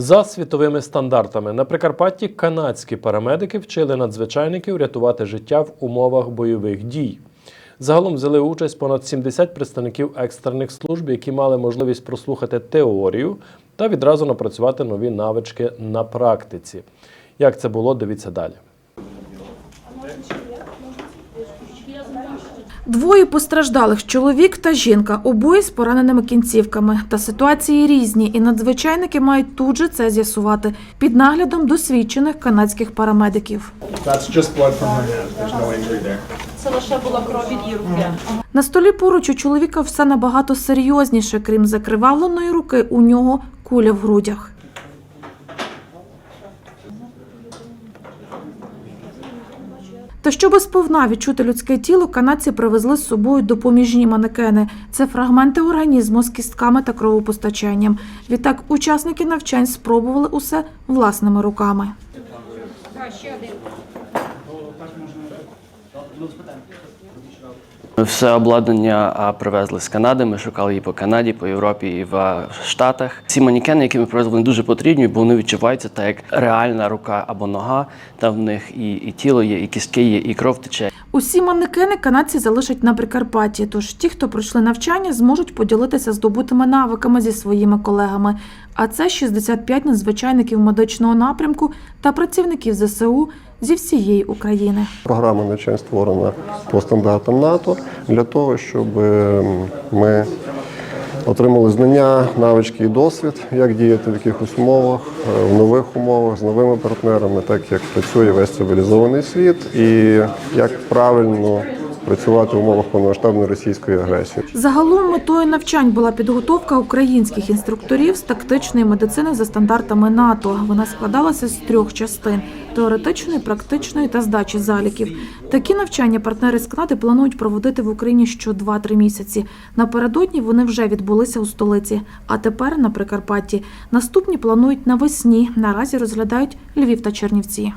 За світовими стандартами на Прикарпатті канадські парамедики вчили надзвичайників рятувати життя в умовах бойових дій. Загалом взяли участь понад 70 представників екстрених служб, які мали можливість прослухати теорію та відразу напрацювати нові навички на практиці. Як це було, дивіться далі. Двоє постраждалих чоловік та жінка, обоє з пораненими кінцівками. Та ситуації різні, і надзвичайники мають тут же це з'ясувати під наглядом досвідчених канадських парамедиків. Це лише була кров від руки. На столі поруч у чоловіка все набагато серйозніше, крім закривавленої руки, у нього куля в грудях. Та щоби сповна відчути людське тіло, канадці привезли з собою допоміжні манекени. Це фрагменти організму з кістками та кровопостачанням. Відтак учасники навчань спробували усе власними руками. Все обладнання привезли з Канади. Ми шукали її по Канаді, по Європі і в Штатах. Ці манікени, які ми привезли, вони дуже потрібні, бо вони відчуваються так, як реальна рука або нога. Там в них і, і тіло є, і кістки є, і кров тече. Усі манекени канадці залишать на Прикарпатті, тож ті, хто пройшли навчання, зможуть поділитися здобутими навиками зі своїми колегами. А це 65 надзвичайників медичного напрямку та працівників ЗСУ зі всієї України. Програма навчань створена по стандартам НАТО для того, щоб ем, ми отримали знання, навички і досвід, як діяти в якихось умовах, е, в нових умовах з новими партнерами, так як працює весь цивілізований світ, і як правильно працювати в умовах повномасштабної російської агресії. Загалом метою навчань була підготовка українських інструкторів з тактичної медицини за стандартами НАТО. Вона складалася з трьох частин: теоретичної, практичної та здачі заліків. Такі навчання партнери з Канади планують проводити в Україні що 2-3 місяці. Напередодні вони вже відбулися у столиці, а тепер на Прикарпатті. Наступні планують навесні. Наразі розглядають Львів та Чернівці.